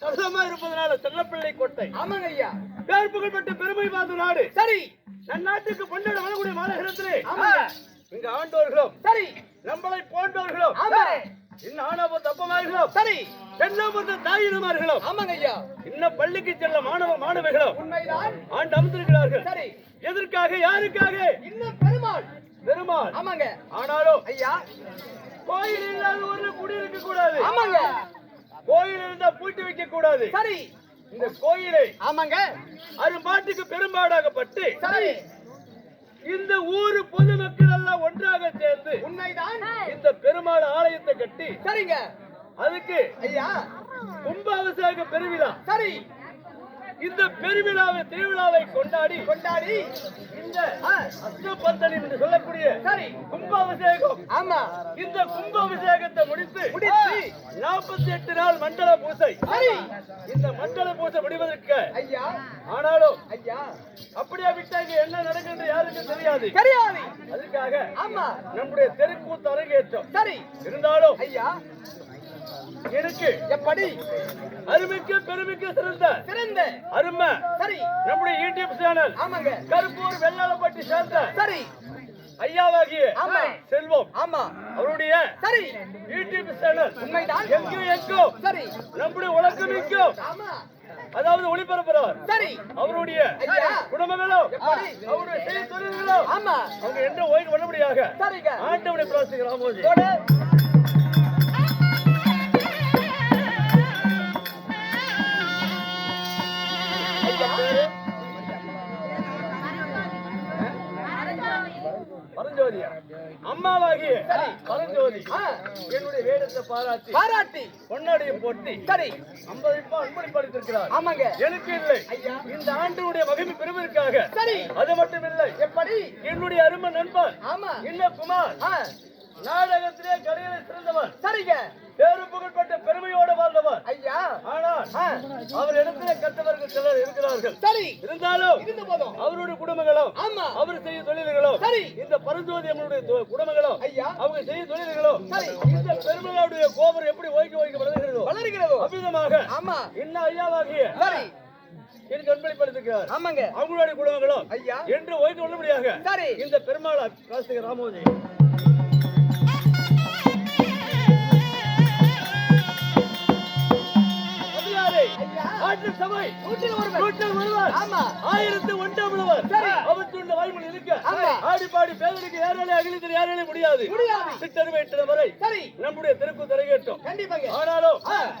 சரசமா இருப்பதனால செல்லப்பிள்ளை கோட்டை. ஆமாங்க ஐயா. பேர் புகழ்பெற்ற பெருமை வாய்ந்த நாடு. சரி. நன்னாட்டுக்கு கொண்டாட வரக்கூடிய மாநகரத்திலே. இங்க ஆண்டோர்களும் சரி. நம்மளை போன்றவர்களும் ஆனாபோ தப்பமார்களும் சரி. பெண்ணாபத்த தாயினமார்களும் ஆமாங்க ஐயா. இன்னும் பள்ளிக்கு செல்ல மாணவ மாணவிகளும் உண்மைதான். ஆண்டு அமர்ந்திருக்கிறார்கள். சரி. எதற்காக யாருக்காக? இன்னும் பெருமாள். பெருமாள். ஆமாங்க. ஆனாலும் ஐயா. கோயில் இல்லாத ஊர்ல குடியிருக்க கூடாது. ஆமாங்க. கோயில் இருந்தா பூட்டி வைக்க கூடாது. சரி. இந்த கோயிலை ஆமாங்க. அரும்பாட்டுக்கு பெரும்பாடாகப்பட்டு சரி. இந்த ஊரு பொதுமக்கள் எல்லாம் ஒன்றாக சேர்ந்து உண்மைதான். இந்த பெருமாள் ஆலயத்தை கட்டி சரிங்க. அதுக்கு ஐயா. கும்பாபிஷேக பெருவிழா சரி. இந்த பெருவிழாவை திருவிழாவை கொண்டாடி கொண்டாடி இந்த ஆ, அஷ்டபந்தனி என்று சொல்லக்கூடிய சரி. கும்பாபிஷேகம். ஆமா. இந்த கும்பாபிஷேகத்தை முடித்து முடித்து. நாற்பத்தி எட்டு நாள் மண்டல பூசை. சரி. இந்த மண்டல பூசை முடிவதற்கு ஐயா. ஆனாலும் ஐயா. அப்படியே விட்டாங்க என்ன நடக்குன்னு யாருக்கும் தெரியாது. தெரியாது. அதுக்காக ஆமா. நம்முடைய தெருக்கூத்து அரங்கேற்றம். சரி. இருந்தாலும் ஐயா. எனக்கு எப்படி? அருமைக்கு பெருமைக்கு சிறந்த சிறந்த அருமை. சரி. நம்முடைய யூடியூப் சேனல் ஆமாங்க. கருப்பூர் வெள்ளாளப்பட்டி சேர்ந்த சரி. ஐயாவாகிய ஆமா. செல்வம். ஆமா. அவருடைய சரி. யூடியூப் சேனல் உண்மைதான். எங்கும் எங்கும் சரி. நம்முடைய உலகமிக்கும். ஆமா. அதாவது ஒளிபரப்புறவர். சரி. அவருடைய. குடும்பங்களும் எப்படி? அவருடைய செய்தி தொழில்களும் ஆமா. அவங்க என்ற ஓய்வு பண்ணபடியாக ஆண்டவனை பிரார்த்திக்க பரஞ்சோதி ஆ, என்னுடைய வேடத்தை பாராட்டி பாராட்டி. பொன்னாடியும் போட்டி சரி. அன்பளிப்பளித்திருக்கிறார் ஆமாங்க. எனக்கு இல்லை. இந்த ஆண்டினுடைய மகிமை பெறுவதற்காக. சரி. அது மட்டும் இல்லை. எப்படி? என்னுடைய அருமை நண்பன். ஆமா. இன்ன குமார். நாடகத்திலே கலையில சிறந்தவன் சரிங்க. பேரு புகழ்பெற்ற பெருமையோடு வாழ்ந்தவர். ஐயா. ஆனால் அவர் இடத்திலே கற்றவர்கள் சிலர் இருக்கிறார்கள். சரி. இருந்தாலும் இருந்து போதும். அவருடைய குடும்பங்களும் ஆமா. அவர் செய்யும் தொழில்களும் சரி. இந்த பரஞ்சோதி அம்மனுடைய தொ- குடும்பங்களும் ஐயா. அவங்க செய்யும் தொழில்களும் சரி. இந்த பெருமையோடைய கோபுரம் எப்படி ஓய்க்க ஓய்க்க வளர்கிறதோ வளர்கிறதோ? அவ்விதமாக ஆமா. இன்னும் ஐயாவாகிய சரி. எனக்கு அன்பளிப்படுத்திருக்கிறார் ஆமாங்க. அவங்களுடைய குடும்பங்களும் ஐயா. என்று ஓய்க்க உள்ளபடியாக சரி. இந்த பெருமாள் ராமோஜி. ஐயா ஆற்று சபை நூற்றில் ஒருவர். நூற்றில் ஒருவர். ஆமா. ஆயிரத்து ஒன்றாம் உள்ளவர் சரி. அவர் சொன்ன வாய்மொழி இருக்க. ஆடி பாடி பேதலுக்கு யாராலே அகிலத்தில் யாராலே முடியாது. முடியாது. சிற்றறிவை எட்டுற வரை சரி. நம்முடைய தெருக்கு திரையேற்றம். கண்டிப்பாங்க ஆனாலும்.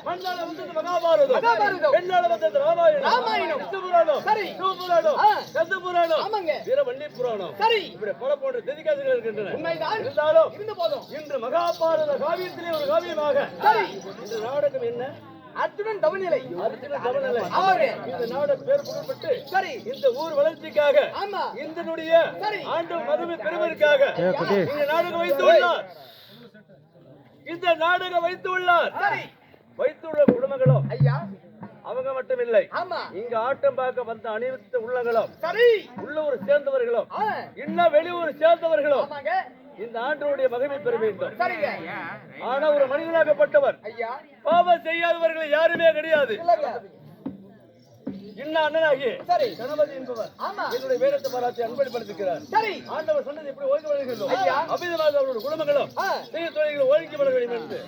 மண்ணால வந்தது மகாபாரதம். மகாபாரதம். பெண்ணால வந்தது ராமாயணம். ராமாயணம். சிவபுராணம் சரி. சிவபுராணம். கந்த புராணம் ஆமாங்க. வீரவள்ளி புராணம் சரி. இப்படி பல போன்ற தெதிகாசிகள் இருக்கின்றன. உண்மைதான். இருந்தாலும் இருந்து போதும். இன்று மகாபாரத காவியத்திலே ஒரு காவியமாக சரி. இந்த நாடகம் என்ன? அத்துடன் தவநிலை. நாடகம் பேர் புகழ்பட்டு சரி. இந்த ஊர் வளர்ச்சிக்காக ஆமா. இந்தனுடைய சரி. ஆண்டு மதுமை பெறுவதற்காக இந்த நாடகம் வைத்து உள்ளார். இந்த நாடகம் வைத்து உள்ளார். சரி. வைத்துள்ள குடும்பங்களும் ஐயா. அவங்க மட்டும் இல்லை ஆமா. இங்க ஆட்டம் பார்க்க வந்த அனைத்து உள்ளங்களும் சரி. உள்ளூர் சேர்ந்தவர்களும் இன்னும் வெளியூர் சேர்ந்தவர்களும் ஆமாங்க. இந்த ஆண்டனுடைய மகிமை பெற வேண்டும். ஆனா ஒரு மனிதனாகப்பட்டவர் பாவம் செய்யாதவர்கள் யாருமே கிடையாது. இன்னும் அண்ணனாகி சரி. கணபதி என்பவர் என்னுடைய வேடத்தை பாராட்டி அன்பளிப்படுத்துகிறார் சரி. ஆண்டவர் சொன்னது ஓய்வு வருகிறதோ ஐயா. அபிதமாக அவருடைய குடும்பங்களும் செய்ய தொழில்களை ஒழுங்கி வர வேண்டும் என்று.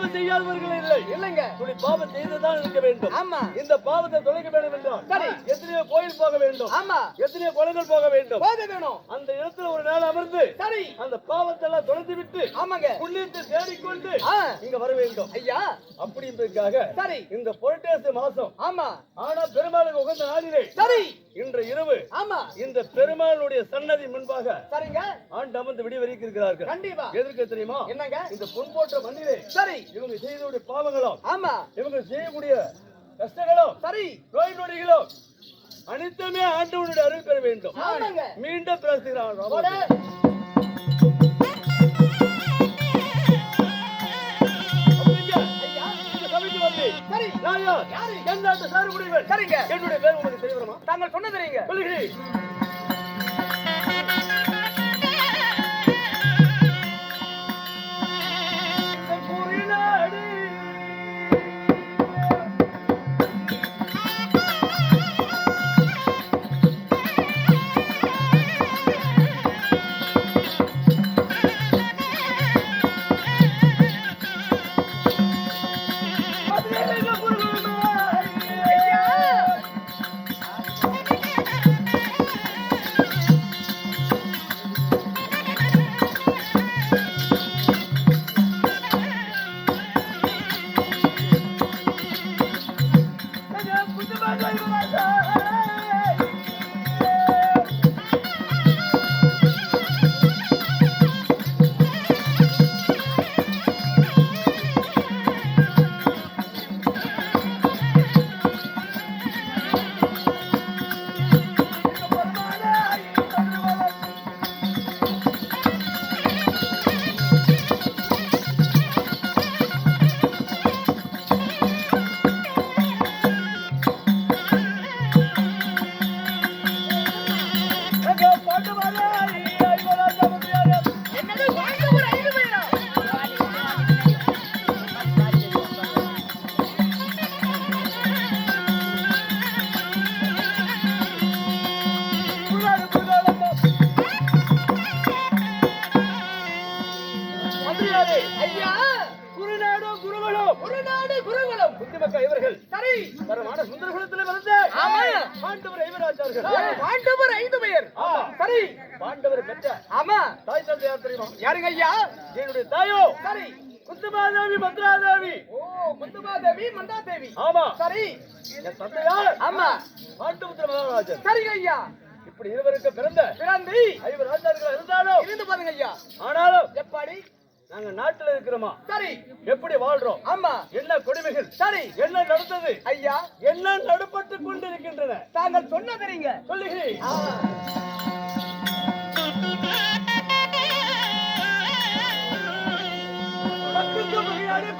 பாவம் செய்யாதவர்கள் இல்லை. இல்லங்க. துளி பாவம் செய்துதான் இருக்க வேண்டும். ஆமா. இந்த பாவத்தை தொலைக்க வேண்டும் என்றால் சரி. எத்தனையோ கோயில் போக வேண்டும். ஆமா. எத்தனையோ குளங்கள் போக வேண்டும். போத வேணும். அந்த இடத்துல ஒரு நாள் அமர்ந்து சரி. அந்த பாவத்தை எல்லாம் தொலைத்து விட்டு ஆமாங்க. புண்ணியத்தை தேடிக்கொண்டு இங்க வர வேண்டும். ஐயா. அப்படின்றதுக்காக சரி. இந்த புரட்டாசி மாசம் ஆமா. ஆனா பெருமாளுக்கு உகந்த நாளிலே சரி. இன்று இரவு ஆமா. இந்த பெருமாளுடைய சன்னதி முன்பாக சரிங்க. ஆண்டு அமர்ந்து விடிவரைக்கு இருக்கிறார்கள் கண்டிப்பா. எதற்கு தெரியுமா? என்னங்க? இந்த பொன் போன்ற மண்ணிலே சரி. இவங்க செய்யக்கூடிய பாவங்களும் ஆமா. இவங்க செய்யக்கூடிய கஷ்டங்களும் சரி. நோய் நொடிகளும் அனைத்துமே ஆண்டவனுடைய அருள் பெற வேண்டும். மீண்டும் பேசுகிறான் யார்? யாரு? என் நாட்டு. சரிங்க என்னுடைய பேர் உங்களுக்கு தெரியுமா தாங்கள் சொன்னது நீங்க சொல்லுகிறேன் மந்தாதேவி ஆமா. சரி. என் தந்தையார். ஆமா. பாண்டுபுத்திர மகாராஜர் சரிங்க ஐயா. இப்படி இருவருக்கு பிறந்த பிறந்து ஐவர் ராஜார்கள் இருந்தாலும் இருந்து பாருங்க ஐயா. ஆனாலும் எப்படி? நாங்க நாட்டுல இருக்கிறோமா? சரி. எப்படி வாழ்றோம்? ஆமா. என்ன கொடுமைகள்? சரி. என்ன நடந்தது? ஐயா. என்ன நடுப்பட்டு கொண்டிருக்கின்றன? தாங்கள் சொன்னதறிங்க சொல்லுகிறேன். பத்துக்கு முறையாடி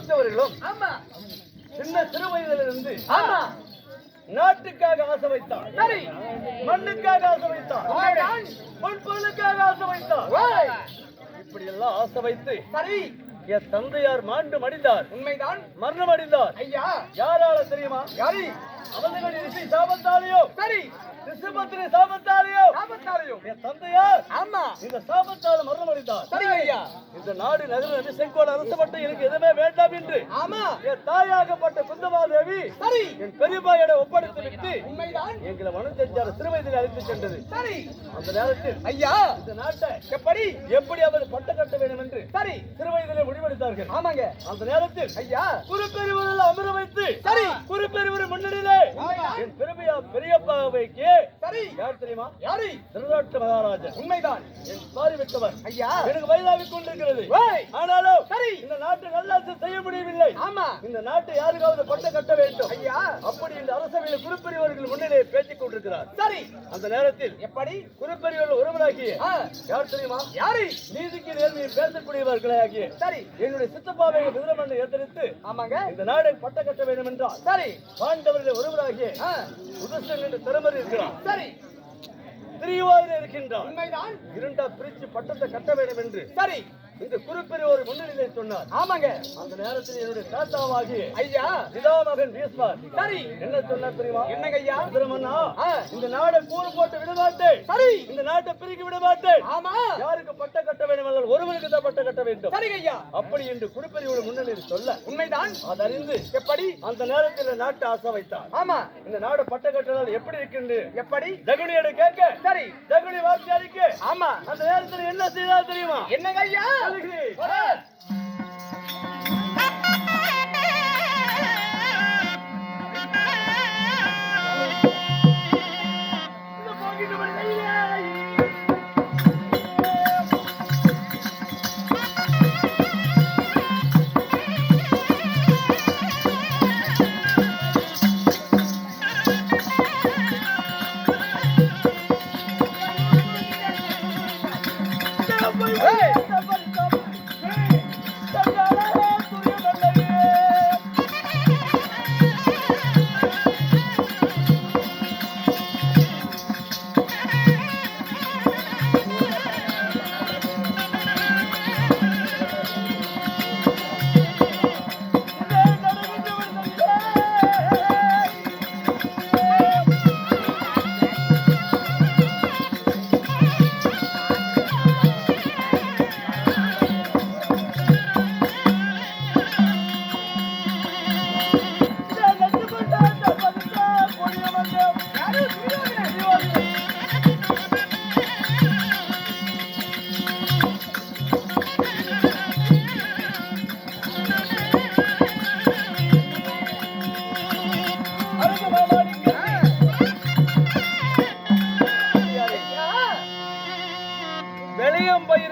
ஆமா. சின்ன சிறு வயதிலிருந்து ஆமா. நாட்டுக்காக ஆசை வைத்தார். மண்ணுக்காக ஆசை வைத்தார். பொருளுக்காக ஆசை வைத்தார். இப்படி எல்லாம் ஆசை வைத்து சரி. என் தந்தையார் மாண்டு மடிந்தார் உண்மைதான். மரணம் அடைந்தார். ஐயா. யாரால தெரியுமா? யாரு? அவர்களுடைய ரிஷி சாபத்தாலேயோ. சரி. நாற்பத்தாறையும் என் தந்தையார் ஆமா. இந்த சாபத்தால் மரணம் அடைந்தார் சரி ஐயா. இந்த நாடு நகர செங்கோல் அரசப்பட்டு எனக்கு எதுவுமே வேண்டாம் என்று ஆமா. என் தாயாகப்பட்ட குந்தமாதேவி சரி. என் பெரியப்பாயிடம் ஒப்படைத்து விட்டு எங்களை மனம் செஞ்சார் சிறு வயதில் அழைத்து சென்றது. சரி. அந்த நேரத்தில் ஐயா. இந்த நாட்டை எப்படி? எப்படி அவர் பட்ட கட்ட வேண்டும் என்று சரி. சிறு வயதிலே முடிவெடுத்தார்கள். ஆமாங்க. அந்த நேரத்தில் ஐயா. குறுப்பெருவரில் அமர வைத்து சரி. குறுப்பெருவர் முன்னிலையிலே என் பெருமையா பெரியப்பாவைக்கு சரி. யார் தெரியுமா? யாரு? திருநாட்டு மகாராஜன். உண்மைதான். என் பாரி விட்டவர் ஐயா. எனக்கு வயதாகிக் கொண்டிருக்கிறது. ஓய். ஆனாலும் சரி. இந்த நாட்டு நல்லாட்சி செய்ய முடியவில்லை. ஆமா. இந்த நாட்டை யாருக்காவது பட்ட கட்ட வேண்டும். ஐயா. அப்படி இந்த அரசவையில் குறுப்பெரியவர்கள் முன்னிலையை பேசிக் கொண்டிருக்கிறார். சரி. அந்த நேரத்தில் எப்படி? குறுப்பெரியவர்கள் ஒருவராகிய ஆ, யார் தெரியுமா? யாரு? நீதிக்கு நேர்மையை பேசக்கூடியவர்களே ஆகிய சரி. என்னுடைய சித்தப்பாவை விதிரமண்ணை எதிர்த்து ஆமாங்க. இந்த நாடை பட்ட கட்ட வேண்டும் என்றால் சரி. பாண்டவர்கள் ஒருவராகிய உதசன் என்று திறமறி இருக்கிறார். சரி. திரிவாயில் இருக்கின்றார் உண்மைதான். இரண்டா பிரிச்சு பட்டத்தை கட்ட வேண்டும் என்று. சரி. இந்த குறிப்பெரியவர் முன்னிலையை சொன்னார். ஆமாங்க. அந்த நேரத்தில் என்னுடைய தாத்தாவாகிய ஐயா. பிதாமகன் பீஸ்மார் சரி. என்ன சொன்னார் தெரியுமா? என்னங்க ஐயா? விதிரமண்ணா ஆ, இந்த நாடை கூறு போட்டு விட மாட்டேன் சரி. இந்த நாட்டை பிரிக்க விட மாட்டேன் ஆமா. யாருக்கு பட்ட கட்ட வேண்டும் என்றால் ஒருவர் அவர்களுக்கு தான் பட்டம் கட்ட வேண்டும். சரிங்க ஐயா. அப்படி என்று குடிப்பறிவோட முன்னணியில் சொல்ல உண்மைதான். அதறிந்து எப்படி? அந்த நேரத்தில் நாட்டு ஆசை வைத்தார். ஆமா. இந்த நாடு பட்ட கட்டினால் எப்படி இருக்கின்று? எப்படி? தகுனியோட கேட்க. சரி. தகுனி வார்த்தை அளிக்க ஆமா. அந்த நேரத்தில் என்ன செய்தால் தெரியுமா? என்னங்க ஐயா? சொல்லுகிறேன்.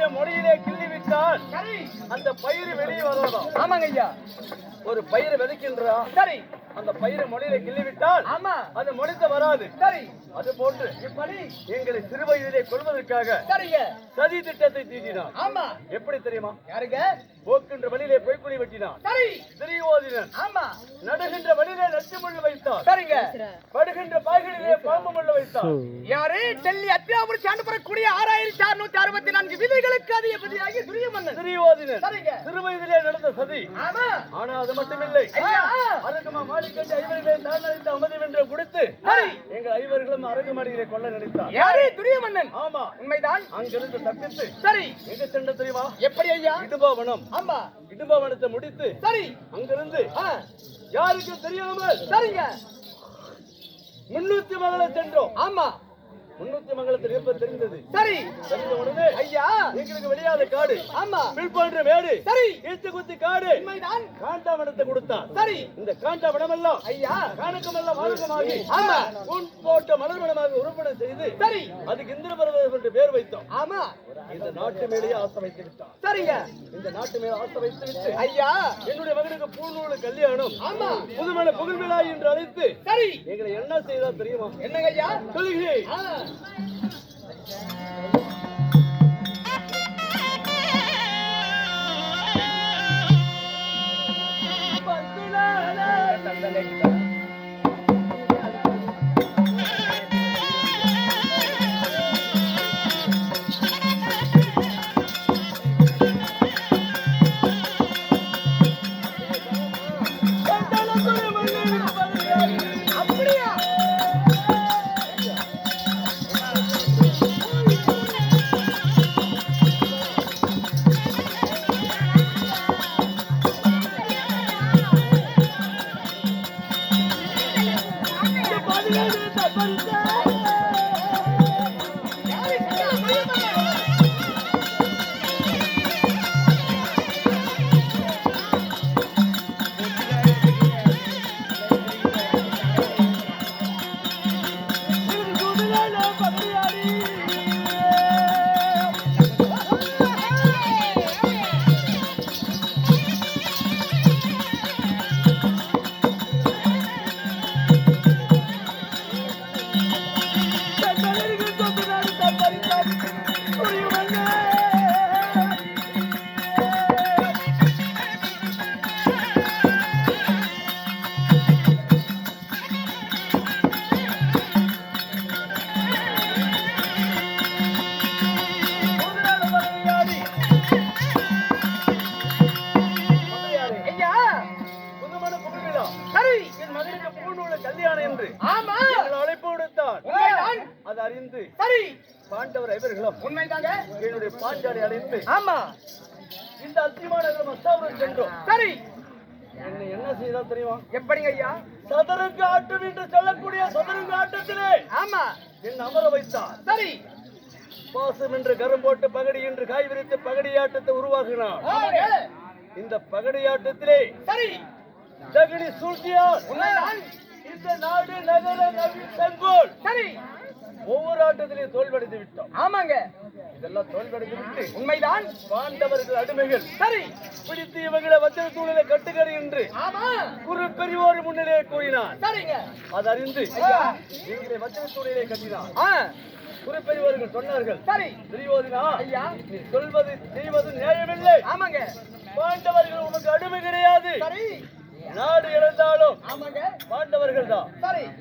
பயிரை மொழியிலே கிள்ளி விட்டால் சரி. அந்த பயிர் வெளியே வரணும். ஆமாங்க ஐயா. ஒரு பயிரை விதைக்கின்றா சரி. அந்த பயிரை மொழியிலே கிள்ளி விட்டால் ஆமா. அது முளைத்து வராது. சரி. அது போன்று எப்படி எங்களை சிறு வயதிலே கொள்வதற்காக சரிங்க. சதி திட்டத்தை தீட்டினான். ஆமா. எப்படி தெரியுமா? யாருங்க? போக்கின்ற வழியிலே பொய்க்குழி வெட்டினான். சரி. திரியோதினன் ஆமா. நடுகின்ற வழியிலே நச்சு முள் வைத்தான். சரிங்க. படுகின்ற பாய்களிலே பாம்பு முள் வைத்தான். யாரு? டெல்லி அத்தியாபுரம் சார்ந்து பெறக்கூடிய ஆறாயிரத்தி அறுநூத்தி அறுபத்தி நான்கு விதைகளுக்கு அதிகப்படியாகி துரியமன்னன். திரியோதினன் சரிங்க. சிறு வயதிலே நடந்த சதி. ஆமா. ஆனா அது மட்டுமில்லை. ஐயா. அரங்கமா மாடிக்கட்டு ஐவர்களே தான் அளித்த அமதி வென்று கொடுத்து சரி. எங்கள் ஐவர்களும் அரங்கு மாடியிலே கொள்ள நினைத்தார். யாரு? துரியமன்னன். ஆமா. உண்மைதான். அங்கிருந்து தப்பித்து சரி. எங்க சென்ற தெரியுமா எப்படி ஐயா? இடுபாவனம் ஆமா. இடுபாவனத்தை முடித்து சரி. அங்கிருந்து யாருக்கும் தெரியாமல் சரிங்க. முன்னூத்தி மங்களம் சென்றோம். ஆமா. முன்னூத்தி மங்களத்தில் எப்ப தெரிந்தது. சரி. தெரிந்த உடனே ஐயா. எங்களுக்கு வெளியாத காடு. ஆமா. பில்பன்ற மேடு. சரி. ஈத்து குத்தி காடு. உண்மைதான். காண்டாவனத்தை கொடுத்தான். சரி. இந்த காண்டாவனம் எல்லாம் ஐயா. காணுக்கமெல்லாம் வாழ்க்கமாகி ஆமா. உன் போட்ட செய்து சரி. அதுக்கு இந்திர பர்வதம் என்று பேர் வைத்தோம். ஆமா. இந்த நாட்டு மேலேயே ஆசை வைத்து விட்டான். சரிங்க. இந்த நாட்டு மேல ஆசை வைத்து விட்டு ஐயா. என்னுடைய மகனுக்கு பூநூலு கல்யாணம். ஆமா. புதுமலை புகழ்விழா என்று அழைத்து சரி. எங்களை என்ன செய்தா தெரியுமா? என்னங்க ஐயா? சொல்லுகிறேன். Thank you. Monday. செய்தா தெரியுமா? எப்படிங்க ஐயா? சதுரங்க ஆட்டம் என்று சொல்லக்கூடிய சதுரங்க ஆட்டத்திலே ஆமா. என் அமர வைத்தார். சரி. பாசம் என்று கரம் போட்டு பகடி என்று காய் விரித்து பகடியாட்டத்தை உருவாக்கினார். ஆமாங்க. இந்த பகடியாட்டத்திலே சரி. தகடி உண்மைதான். இந்த நாடு நகர நவி செங்கோல். சரி. ஒவ்வொரு ஆட்டத்திலையும் தோல்வடைந்து விட்டோம். ஆமாங்க. இதெல்லாம் தோல்வடைந்து விட்டு உண்மைதான். பாண்டவர்கள் அடிமைகள். சரி. பிடித்து இவங்களை வச்ச சூழலை கட்டுக்கறி என்று ஆமா. குரு பெரியோர் முன்னிலே கூறினார். சரிங்க. அது அறிந்து. இவங்களை வச்ச சூழலை கட்டினார். குரு பெரியோர்கள் சொன்னார்கள். சரி. பெரியோரினா ஐயா. சொல்வது செய்வது நியாயமில்லை. ஆமாங்க. பாண்டவர்கள் உனக்கு அடிமை கிடையாது. சரி. நாடு இழந்தாலும் ஆமாங்க. பாண்டவர்கள் தான்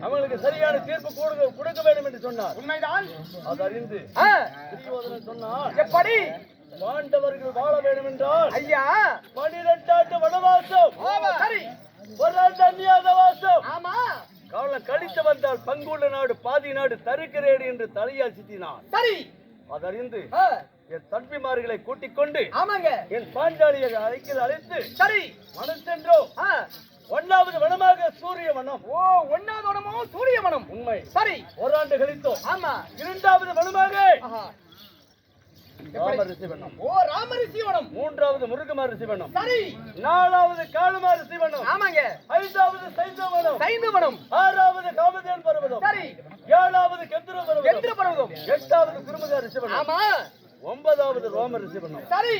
அவங்களுக்கு சரியான தீர்ப்பு கொடுக்க கொடுக்க வேண்டும் என்று சொன்னார். உண்மைதான். அது அறிந்து துரியோதனன் சொன்னார். எப்படி? பாண்டவர்கள் வாழ வேண்டும் என்றால் ஐயா. பனிரெண்டு ஆண்டு வனவாசம் சரி. ஒரு ஆண்டு அந்நியாத வாசம். ஆமா. காலம் கழித்து வந்தால் பங்குள்ள நாடு பாதி நாடு தருக்கிறேடு என்று தலையால் சித்தினார். சரி. அது அறிந்து ஆ, என் தன்பிமார்களை கூட்டிக் கொண்டு ஆமாங்க. என் பாஞ்சாலியை அழைக்கல் அழைத்து சரி. மனம் சென்றோம். ஒன்னாவது வனமாக சூரிய வனம். ஓ ஒன்னாவது வனமோ? சூரிய வனம். உண்மை. சரி. ஒரு ஆண்டு கழித்தோம். ஆமா. இரண்டாவது வனமாக. வனம். ஓ ராமரிசி வனம். மூன்றாவது முருகமா ரிஷி வனம். சரி. நாலாவது காலமா ரிஷி வனம். ஆமாங்க. ஐந்தாவது சைந்த வனம். சைந்து வனம். ஆறாவது காமதேன் பர்வதம். சரி. ஏழாவது கெந்திர பர்வதம். பர்வதம். எட்டாவது குருமுக வனம். ஆமா. ஒன்பதாவது ரோம ரிஷி வனம் சரி.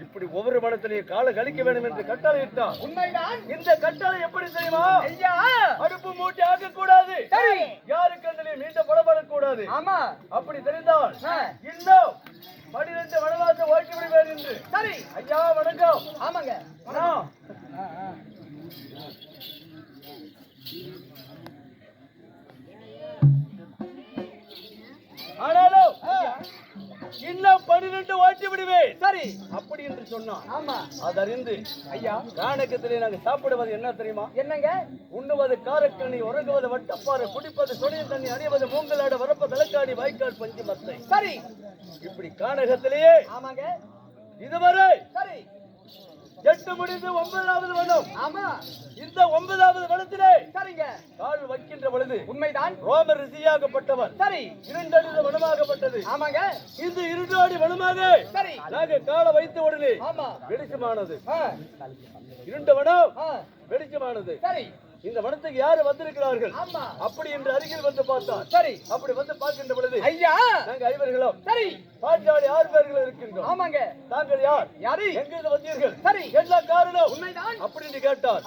இப்படி ஒவ்வொரு வனத்திலேயே கால கழிக்க வேண்டும் என்று கட்டளை இட்டான் உண்மைதான். இந்த கட்டளை எப்படி தெரியுமா? ஐயா. அடுப்பு மூட்டி ஆக்க கூடாது சரி. யாருக்கு அதிலே மீண்டும் படப்படக்கூடாது ஆமா. அப்படி தெரிந்தால் இன்னும் பனிரெண்டு வனவாசம் ஓட்டி விடுவேன் என்று. சரி. ஐயா வணக்கம். ஆமாங்க. ஆனாலும் இன்னும் பன்னிரண்டு ஓட்டி விடுவேன். சரி. அப்படி என்று சொன்னான். ஆமா. அது அறிந்து ஐயா காணக்கத்திலே நாங்க சாப்பிடுவது என்ன தெரியுமா? என்னங்க? உண்ணுவது காரக்கண்ணி உறங்குவது வட்டப்பாறை குடிப்பது சொடிய தண்ணி அணிவது மூங்கலாடு வரப்ப தலைக்காடி வாய்க்கால் பஞ்சு மத்தை. சரி. இப்படி கானகத்திலேயே ஆமாங்க. இதுவரை சரி. எட்டு முடிந்து ஒன்பதாவது வனம் ஆமா. இந்த ஒன்பதாவது வனத்திலே சரிங்க. கால் வைக்கின்ற பொழுது உண்மைதான். ரோம ரிஷியாகப்பட்டவர். சரி. இரண்டடித வனமாகப்பட்டது. ஆமாங்க. இந்த இருண்டாடி வனமாக. சரி. நாங்க காலை வைத்த உடனே ஆமா. வெளிச்சமானது. இருண்ட வனம் வெளிச்சமானது. சரி. இந்த வனத்துக்கு யாரு வந்திருக்கிறார்கள்? அப்படி என்று அருகில் வந்து பார்த்தார் சரி. அப்படி வந்து பார்க்கின்ற பொழுது ஐயா. நாங்க ஐவர்களும் சரி. பாஞ்சாலி ஆறு பேர்கள் இருக்கின்றோம். ஆமாங்க. தாங்கள் யார்? யாரு? எங்கிருந்து வந்தீர்கள்? சரி. என்ன காரணம் உண்மைதான். அப்படின்னு கேட்டார்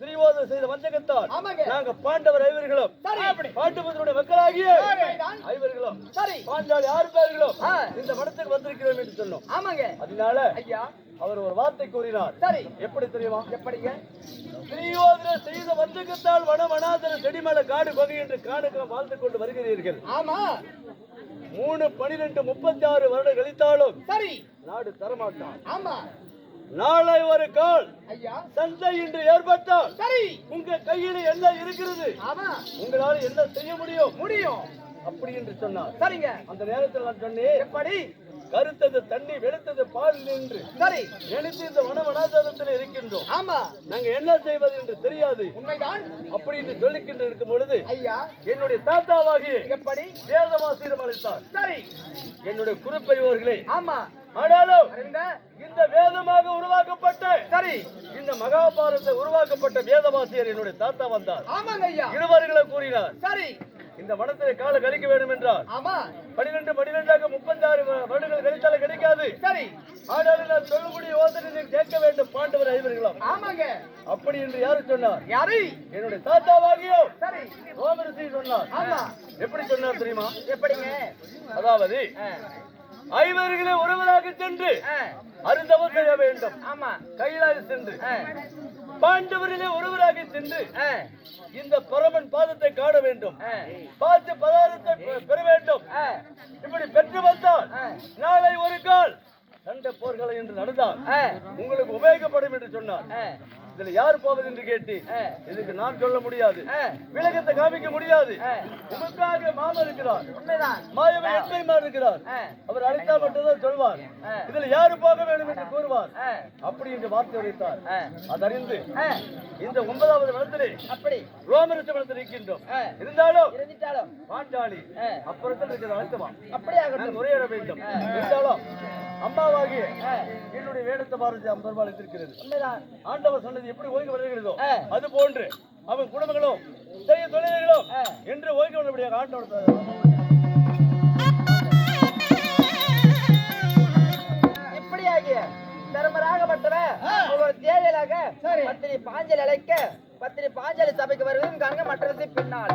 திரிவோதம் செய்த வஞ்சகத்தால் ஆமாங்க. நாங்க பாண்டவர் ஐவர்களும் சரி. பாண்டுபுத்திரனுடைய மக்களாகிய ஐவர்களும் சரி. பாஞ்சாலி ஆறு பேர்களும். இந்த மடத்துக்கு வந்திருக்கிறோம் என்று சொன்னோம். ஆமாங்க. அதனால ஐயா. அவர் ஒரு வார்த்தை கூறினார். சரி. எப்படி தெரியுமா? எப்படிங்க? திரியோதன செய்த வஞ்சகத்தால் வன வனாதன செடிமல காடு பகை என்று காடுகளை வாழ்ந்து கொண்டு வருகிறீர்கள். ஆமா. மூணு பனிரெண்டு முப்பத்தி ஆறு வருடம் கழித்தாலும் சரி. நாடு தரமாட்டான். ஆமா. நாளை ஒரு கால் ஐயா. சந்தை இன்று ஏற்பட்டால் சரி. உங்க கையில என்ன இருக்கிறது? உங்களால என்ன செய்ய முடியும்? முடியும். அப்படி என்று சொன்னார். சரிங்க. அந்த நேரத்தில் நான் சொன்னேன் எப்படி? கருத்தது தண்ணி வெளுத்தது பால் என்று சரி. நினைத்து இந்த வன வனாதாரத்தில் இருக்கின்றோம். ஆமா. நாங்க என்ன செய்வது என்று தெரியாது. உண்மைதான். அப்படி என்று சொல்லிக்கிட்டு இருக்கும் பொழுது ஐயா. என்னுடைய தாத்தாவாகிய எப்படி? வேதவாசியம் அழைத்தார் சரி. என்னுடைய குறிப்பறிவர்களே ஆமா. ஆனாலும் இந்த வேதமாக உருவாக்கப்பட்ட சரி. இந்த மகாபாரத உருவாக்கப்பட்ட வேதவாசியர் என்னுடைய தாத்தா வந்தார். ஆமாங்க ஐயா. இருவர்களை கூறினார். சரி. இந்த வனத்திலே கால கழிக்க வேண்டும் என்றார் ஆமா. பனிரெண்டு பனிரெண்டாக முப்பத்தாறு வருடங்கள் கழித்தால கிடைக்காது சரி. ஆனாலும் நான் சொல்லக்கூடிய யோசனை கேட்க வேண்டும் பாண்டவர் ஐவர்களாம் ஆமாங்க. அப்படி என்று யாரு சொன்னார்? யாரு? என்னுடைய தாத்தாவாகியோ. சரி. ரோமரசி சொன்னார். ஆமா. எப்படி சொன்னார் தெரியுமா? எப்படிங்க? அதாவது ஐவர்களை ஒருவராக சென்று ஆ, அருந்தவம் செய்ய வேண்டும். ஆமா. கையிலாக சென்று பாண்டவரிலே ஒருவராக சென்று இந்த பரமன் பாதத்தை காண வேண்டும். பார்த்து பதாரத்தை பெற வேண்டும். இப்படி பெற்று வந்தால். நாளை ஒரு கால். சண்டை போர்களை என்று நடந்தால் உங்களுக்கு உபயோகப்படும் என்று சொன்னார். இதுல யார் போவது என்று கேட்டு. இதுக்கு நான் சொல்ல முடியாது ஆ. விளக்கத்தை காமிக்க முடியாது. உமக்காக மாமன் இருக்கிறார் உண்மைதான் மாயவன் எட்டைமார் இருக்கிறார். அவர் அழைத்தால் மட்டும்தான் சொல்வார். இதுல யாரு போக வேண்டும் என்று கூறுவார். அப்படி என்று வார்த்தை உரைத்தார். அதறிந்து. இந்த ஒன்பதாவது வளத்திலே அப்படி ரோமரிச்ச வளத்தில் இருக்கின்றோம். இருந்தாலும் ஆ. அப்புறத்தில் இருக்கிற அழுத்தமா அப்படியே முறையிட வேண்டும் இருந்தாலும் அம்மாவாகிய ஆ. என்னுடைய வேடத்தை பாரதி அம்பர்வாள் இருக்கிறது ஆண்டவர் சொன்னது எப்படி ஓய்வு வருகிறதோ. அது போன்று அவன் குடும்பங்களும் செய்ய தொழில்களும். என்று ஓய்வு உள்ளபடியாக ஆண்டவர் தர்மராகப்பட்டவன் ஒரு தேவையிலாக பத்திரி பாஞ்சல் அழைக்க பத்திரி பாஞ்சலி சபைக்கு வருவதும் காண்க மற்றது பின்னால்